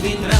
vendrá.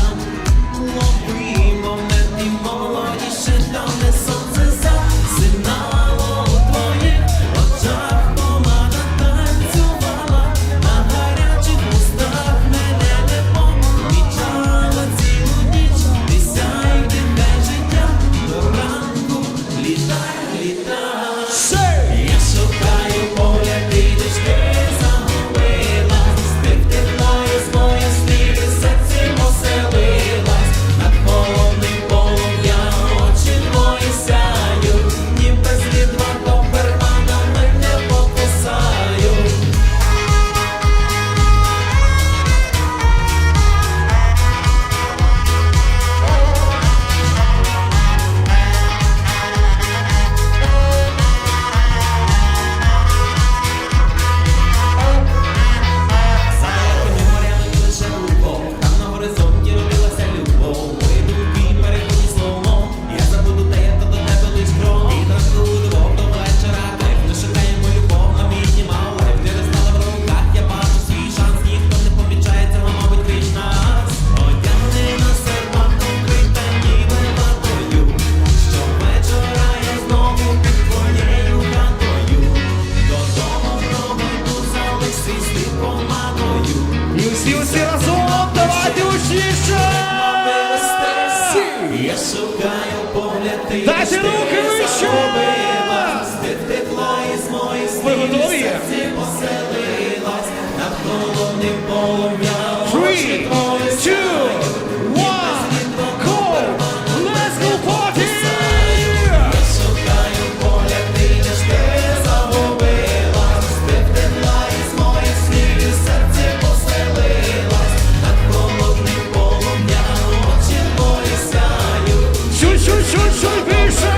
всі разом, давайте гучніше! Я шукаю погляд, ти Дайте руки вище! 谁比谁？